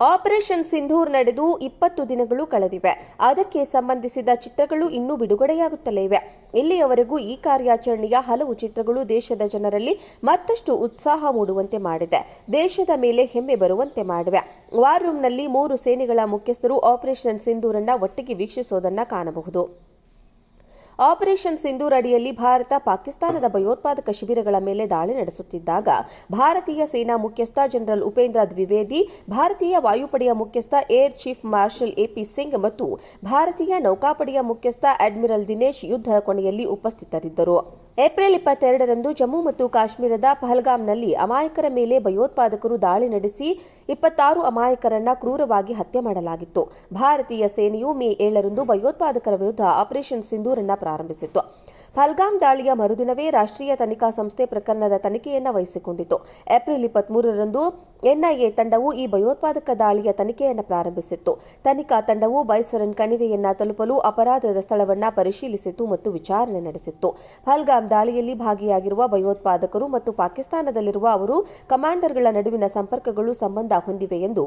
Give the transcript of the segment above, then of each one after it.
Operation Sindoor ನಡೆದು ಇಪ್ಪತ್ತು ದಿನಗಳು ಕಳೆದಿವೆ. ಅದಕ್ಕೆ ಸಂಬಂಧಿಸಿದ ಚಿತ್ರಗಳು ಇನ್ನೂ ಬಿಡುಗಡೆಯಾಗುತ್ತಲೇ ಇವೆ. ಇಲ್ಲಿಯವರೆಗೂ ಈ ಕಾರ್ಯಾಚರಣೆಯ ಹಲವು ಚಿತ್ರಗಳು ದೇಶದ ಜನರಲ್ಲಿ ಮತ್ತಷ್ಟು ಉತ್ಸಾಹ ಮೂಡುವಂತೆ ಮಾಡಿದೆ. ದೇಶದ ಮೇಲೆ ಹೆಮ್ಮೆ ಬರುವಂತೆ ಮಾಡಿವೆ. ವಾರ್ ರೂಮ್ನಲ್ಲಿ ಮೂರು ಸೇನೆಗಳ ಮುಖ್ಯಸ್ಥರು ಆಪರೇಷನ್ ಸಿಂಧೂರನ್ನ ಒಟ್ಟಿಗೆ ವೀಕ್ಷಿಸೋದನ್ನ ಕಾಣಬಹುದು. ಆಪರೇಷನ್ ಸಿಂಧೂರ್ ಅಡಿಯಲ್ಲಿ ಭಾರತ, ಪಾಕಿಸ್ತಾನದ ಭಯೋತ್ಪಾದಕ ಶಿಬಿರಗಳ ಮೇಲೆ ದಾಳಿ ನಡೆಸುತ್ತಿದ್ದಾಗ ಭಾರತೀಯ ಸೇನಾ ಮುಖ್ಯಸ್ಥ ಜನರಲ್ ಉಪೇಂದ್ರ ದ್ವಿವೇದಿ, ಭಾರತೀಯ ವಾಯುಪಡೆಯ ಮುಖ್ಯಸ್ಥ air chief marshal AP Singh ಮತ್ತು ಭಾರತೀಯ ನೌಕಾಪಡೆಯ ಮುಖ್ಯಸ್ಥ ಅಡ್ಮಿರಲ್ ದಿನೇಶ್ ಯುದ್ಧ ಕೊನೆಯಲ್ಲಿ ಉಪಸ್ಥಿತರಿದ್ದರು. ಏಪ್ರಿಲ್ ಇಪ್ಪತ್ತೆರಡರಂದು ಜಮ್ಮು ಮತ್ತು ಕಾಶ್ಮೀರದ ಪಹಲ್ಗಾಮ್ನಲ್ಲಿ ಅಮಾಯಕರ ಮೇಲೆ ಭಯೋತ್ಪಾದಕರು ದಾಳಿ ನಡೆಸಿ ಇಪ್ಪತ್ತಾರು ಅಮಾಯಕರನ್ನ ಕ್ರೂರವಾಗಿ ಹತ್ಯೆ ಮಾಡಲಾಗಿತ್ತು. ಭಾರತೀಯ ಸೇನೆಯು ಮೇ ಏಳರಂದು ಭಯೋತ್ಪಾದಕರ ವಿರುದ್ಧ ಆಪರೇಷನ್ ಸಿಂಧೂರನ್ನ ಪ್ರಾರಂಭಿಸಿತ್ತು. ಫಲ್ಗಾಮ್ ದಾಳಿಯ ಮರುದಿನವೇ ರಾಷ್ಟ್ರೀಯ ತನಿಖಾ ಸಂಸ್ಥೆ ಪ್ರಕರಣದ ತನಿಖೆಯನ್ನು ವಹಿಸಿಕೊಂಡಿತು ಏಪ್ರಿಲ್ ಇಪ್ಪತ್ಮೂರರಂದು ಎನ್ಐಎ ತಂಡವು ಈ ಭಯೋತ್ಪಾದಕ ದಾಳಿಯ ತನಿಖೆಯನ್ನು ಪ್ರಾರಂಭಿಸಿತ್ತು. ತನಿಖಾ ತಂಡವು ಬೈಸರನ್ ಕಣಿವೆಯನ್ನ ತಲುಪಲು ಅಪರಾಧದ ಸ್ಥಳವನ್ನ ಪರಿಶೀಲಿಸಿತು ಮತ್ತು ವಿಚಾರಣೆ ನಡೆಸಿತ್ತು. ಫಲ್ಗಾಮ್ ದಾಳಿಯಲ್ಲಿ ಭಾಗಿಯಾಗಿರುವ ಭಯೋತ್ಪಾದಕರು ಮತ್ತು ಪಾಕಿಸ್ತಾನದಲ್ಲಿರುವ ಅವರು ಕಮಾಂಡರ್ಗಳ ನಡುವಿನ ಸಂಪರ್ಕಗಳು ಸಂಬಂಧ ಹೊಂದಿವೆ ಎಂದು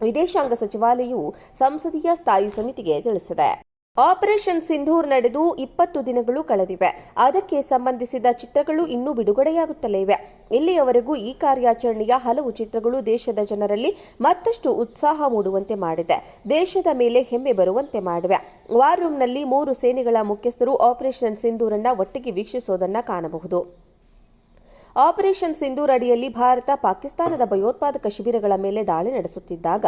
ವಿದೇಶಾಂಗ ಸಚಿವಾಲಯವು ಸಂಸದೀಯ ಸ್ಥಾಯಿ ಸಮಿತಿಗೆ ತಿಳಿಸಿದೆ. ಆಪರೇಷನ್ ಸಿಂಧೂರ್ ನಡೆದು ಇಪ್ಪತ್ತು ದಿನಗಳು ಕಳೆದಿವೆ. ಅದಕ್ಕೆ ಸಂಬಂಧಿಸಿದ ಚಿತ್ರಗಳು ಇನ್ನೂ ಬಿಡುಗಡೆಯಾಗುತ್ತಲೇ ಇವೆ. ಇಲ್ಲಿಯವರೆಗೂ ಈ ಕಾರ್ಯಾಚರಣೆಯ ಹಲವು ಚಿತ್ರಗಳು ದೇಶದ ಜನರಲ್ಲಿ ಮತ್ತಷ್ಟು ಉತ್ಸಾಹ ಮೂಡುವಂತೆ ಮಾಡಿದೆ. ದೇಶದ ಮೇಲೆ ಹೆಮ್ಮೆ ಬರುವಂತೆ ಮಾಡಿವೆ. ವಾರ್ ರೂಮ್ನಲ್ಲಿ ಮೂರು ಸೇನೆಗಳ ಮುಖ್ಯಸ್ಥರು ಆಪರೇಷನ್ ಸಿಂಧೂರನ್ನ ಒಟ್ಟಿಗೆ ವೀಕ್ಷಿಸೋದನ್ನ ಕಾಣಬಹುದು. ಆಪರೇಷನ್ ಸಿಂಧೂರ್ ಅಡಿಯಲ್ಲಿ ಭಾರತ, ಪಾಕಿಸ್ತಾನದ ಭಯೋತ್ಪಾದಕ ಶಿಬಿರಗಳ ಮೇಲೆ ದಾಳಿ ನಡೆಸುತ್ತಿದ್ದಾಗ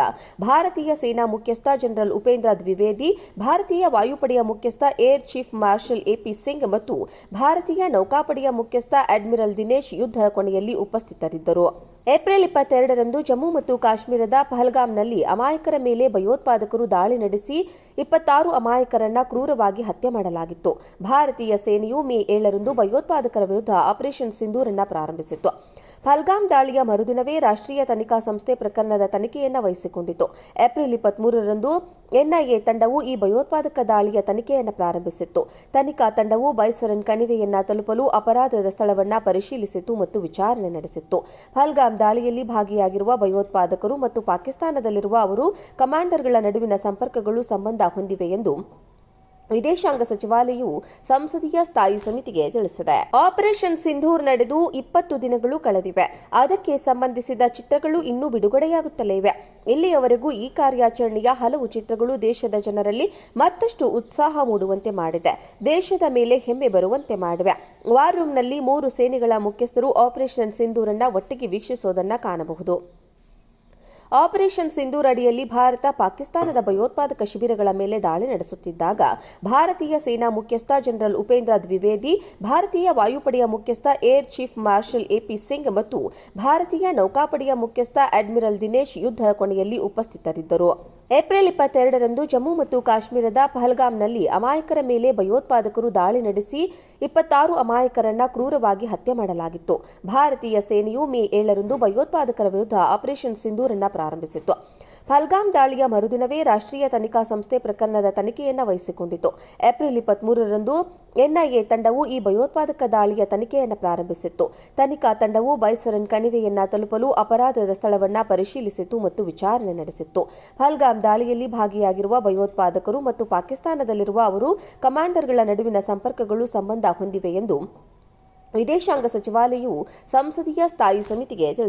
ಭಾರತೀಯ ಸೇನಾ ಮುಖ್ಯಸ್ಥ ಜನರಲ್ ಉಪೇಂದ್ರ ದ್ವಿವೇದಿ, ಭಾರತೀಯ ವಾಯುಪಡೆಯ ಮುಖ್ಯಸ್ಥ air chief marshal AP Singh ಮತ್ತು ಭಾರತೀಯ ನೌಕಾಪಡೆಯ ಮುಖ್ಯಸ್ಥ ಅಡ್ಮಿರಲ್ ದಿನೇಶ್ ಯುದ್ಧ ಕೊನೆಯಲ್ಲಿ ಉಪಸ್ಥಿತರಿದ್ದರು. ಏಪ್ರಿಲ್ ಇಪ್ಪತ್ತೆರಡರಂದು ಜಮ್ಮು ಮತ್ತು ಕಾಶ್ಮೀರದ ಪಹಲ್ಗಾಮ್ನಲ್ಲಿ ಅಮಾಯಕರ ಮೇಲೆ ಭಯೋತ್ಪಾದಕರು ದಾಳಿ ನಡೆಸಿ ಇಪ್ಪತ್ತಾರು ಅಮಾಯಕರನ್ನ ಕ್ರೂರವಾಗಿ ಹತ್ಯೆ ಮಾಡಲಾಗಿತ್ತು. ಭಾರತೀಯ ಸೇನೆಯು ಮೇ ಏಳರಂದು ಭಯೋತ್ಪಾದಕರ ವಿರುದ್ಧ ಆಪರೇಷನ್ ಸಿಂಧೂರನ್ನ ಪ್ರಾರಂಭಿಸಿತ್ತು. ಪಹಲ್ಗಾಮ್ ದಾಳಿಯ ಮರುದಿನವೇ ರಾಷ್ಟ್ರೀಯ ತನಿಖಾ ಸಂಸ್ಥೆ ಪ್ರಕರಣದ ತನಿಖೆಯನ್ನು ವಹಿಸಿಕೊಂಡಿತು. ಏಪ್ರಿಲ್ ಇಪ್ಪತ್ಮೂರರಂದು ಎನ್ಐಎ ತಂಡವು ಈ ಭಯೋತ್ಪಾದಕ ದಾಳಿಯ ತನಿಖೆಯನ್ನು ಪ್ರಾರಂಭಿಸಿತ್ತು. ತನಿಖಾ ತಂಡವು ಬೈಸರನ್ ಕಣಿವೆಯನ್ನ ತಲುಪಲು ಅಪರಾಧದ ಸ್ಥಳವನ್ನ ಪರಿಶೀಲಿಸಿತು ಮತ್ತು ವಿಚಾರಣೆ ನಡೆಸಿತ್ತು. ಪಹಲ್ಗಾಮ್ ದಾಳಿಯಲ್ಲಿ ಭಾಗಿಯಾಗಿರುವ ಭಯೋತ್ಪಾದಕರು ಮತ್ತು ಪಾಕಿಸ್ತಾನದಲ್ಲಿರುವ ಅವರು ಕಮಾಂಡರ್ಗಳ ನಡುವಿನ ಸಂಪರ್ಕಗಳು ಸಂಬಂಧ ಹೊಂದಿವೆ ಎಂದು ವಿದೇಶಾಂಗ ಸಚಿವಾಲಯವು ಸಂಸದೀಯ ಸ್ಥಾಯಿ ಸಮಿತಿಗೆ ತಿಳಿಸಿದೆ. ಆಪರೇಷನ್ ಸಿಂಧೂರ್ ನಡೆದು ಇಪ್ಪತ್ತು ದಿನಗಳು ಕಳೆದಿವೆ. ಅದಕ್ಕೆ ಸಂಬಂಧಿಸಿದ ಚಿತ್ರಗಳು ಇನ್ನೂ ಬಿಡುಗಡೆಯಾಗುತ್ತಲೇ ಇವೆ. ಇಲ್ಲಿಯವರೆಗೂ ಈ ಕಾರ್ಯಾಚರಣೆಯ ಹಲವು ಚಿತ್ರಗಳು ದೇಶದ ಜನರಲ್ಲಿ ಮತ್ತಷ್ಟು ಉತ್ಸಾಹ ಮೂಡುವಂತೆ ಮಾಡಿದೆ. ದೇಶದ ಮೇಲೆ ಹೆಮ್ಮೆ ಬರುವಂತೆ ಮಾಡಿವೆ. ವಾರ್ ರೂಮ್ನಲ್ಲಿ ಮೂರು ಸೇನೆಗಳ ಮುಖ್ಯಸ್ಥರು ಆಪರೇಷನ್ ಸಿಂಧೂರನ್ನ ಒಟ್ಟಿಗೆ ವೀಕ್ಷಿಸೋದನ್ನ ಕಾಣಬಹುದು. ಆಪರೇಷನ್ ಸಿಂಧೂರ್ ಅಡಿಯಲ್ಲಿ ಭಾರತ, ಪಾಕಿಸ್ತಾನದ ಭಯೋತ್ಪಾದಕ ಶಿಬಿರಗಳ ಮೇಲೆ ದಾಳಿ ನಡೆಸುತ್ತಿದ್ದಾಗ ಭಾರತೀಯ ಸೇನಾ ಮುಖ್ಯಸ್ಥ ಜನರಲ್ ಉಪೇಂದ್ರ ದ್ವಿವೇದಿ, ಭಾರತೀಯ ವಾಯುಪಡೆಯ ಮುಖ್ಯಸ್ಥ air chief marshal AP Singh ಮತ್ತು ಭಾರತೀಯ ನೌಕಾಪಡೆಯ ಮುಖ್ಯಸ್ಥ ಅಡ್ಮಿರಲ್ ದಿನೇಶ್ ಯುದ್ಧ ಕೊನೆಯಲ್ಲಿ ಉಪಸ್ಥಿತರಿದ್ದರು. ಏಪ್ರಿಲ್ ಇಪ್ಪತ್ತೆರಡರಂದು ಜಮ್ಮು ಮತ್ತು ಕಾಶ್ಮೀರದ ಪಹಲ್ಗಾಮ್ನಲ್ಲಿ ಅಮಾಯಕರ ಮೇಲೆ ಭಯೋತ್ಪಾದಕರು ದಾಳಿ ನಡೆಸಿ ಇಪ್ಪತ್ತಾರು ಅಮಾಯಕರನ್ನ ಕ್ರೂರವಾಗಿ ಹತ್ಯೆ ಮಾಡಲಾಗಿತ್ತು. ಭಾರತೀಯ ಸೇನೆಯು ಮೇ ಏಳರಂದು ಭಯೋತ್ಪಾದಕರ ವಿರುದ್ಧ ಆಪರೇಷನ್ ಸಿಂಧೂರನ್ನ ಪ್ರಾರಂಭಿಸಿತ್ತು. ಪಲ್ಗಾಮ್ ದಾಳಿಯ ಮರುದಿನವೇ ರಾಷ್ಟ್ರೀಯ ತನಿಖಾ ಸಂಸ್ಥೆ ಪ್ರಕರಣದ ತನಿಖೆಯನ್ನು ವಹಿಸಿಕೊಂಡಿತು. ಏಪ್ರಿಲ್ ಇಪ್ಪತ್ಮೂರರಂದು ಎನ್ಐಎ ತಂಡವು ಈ ಭಯೋತ್ಪಾದಕ ದಾಳಿಯ ತನಿಖೆಯನ್ನು ಪ್ರಾರಂಭಿಸಿತ್ತು. ತನಿಖಾ ತಂಡವು ಬೈಸರನ್ ಕಣಿವೆಯನ್ನ ತಲುಪಲು ಅಪರಾಧದ ಸ್ಥಳವನ್ನ ಪರಿಶೀಲಿಸಿತು ಮತ್ತು ವಿಚಾರಣೆ ನಡೆಸಿತ್ತು. ಪಲ್ಗಾಮ್ ದಾಳಿಯಲ್ಲಿ ಭಾಗಿಯಾಗಿರುವ ಭಯೋತ್ಪಾದಕರು ಮತ್ತು ಪಾಕಿಸ್ತಾನದಲ್ಲಿರುವ ಅವರು ಕಮಾಂಡರ್ಗಳ ನಡುವಿನ ಸಂಪರ್ಕಗಳು ಸಂಬಂಧ ಹೊಂದಿವೆ ಎಂದು ವಿದೇಶಾಂಗ ಸಚಿವಾಲಯವು ಸಂಸದೀಯ ಸ್ಥಾಯಿ ಸಮಿತಿಗೆ ತಿಳಿಸಿದೆ.